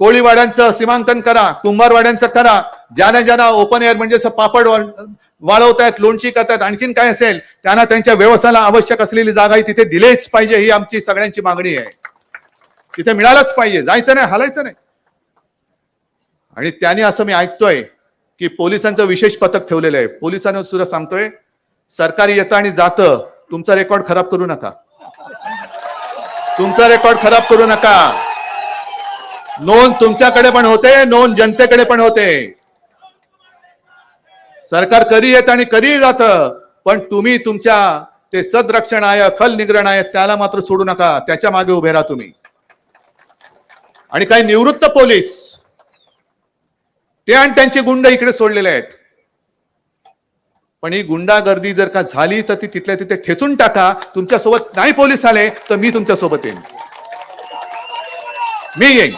कोळीवाड्यांचं सीमांकन करा कुंभारवाड्यांचं करा. ज्यांना ज्यांना ओपन एअर म्हणजे असं पापड वाळवतायत लोणची करतायत आणखीन काय असेल त्यांना त्यांच्या व्यवसायाला आवश्यक असलेली जागा ही तिथे दिलेच पाहिजे ही आमची सगळ्यांची मागणी आहे. तिथे मिळालंच पाहिजे जायचं नाही हलायचं नाही. आणि त्याने असं मी ऐकतोय की पोलिसांचं विशेष पथक ठेवलेलं आहे. पोलिसांना सुद्धा सांगतोय सरकारी येतं आणि जातं तुमचा रेकॉर्ड खराब करू नका. तुमचा रेकॉर्ड खराब करू नका. नोंद तुमच्याकडे पण होते नोंद जनतेकडे पण होते. सरकार कधी येत आणि कधी जात पण तुम्ही तुमच्या ते सदरक्षण आहे खल निग्रहण आहे त्याला मात्र सोडू नका त्याच्यामागे उभे राहा तुम्ही. आणि काही निवृत्त पोलीस ते आणि त्यांचे गुंड इकडे सोडलेले आहेत. पण ही गुंडागर्दी जर का झाली तर ती तिथल्या तिथे ठेचून टाका तुमच्यासोबत नाही पोलीस आले तर मी तुमच्यासोबत येईन. मी येईन.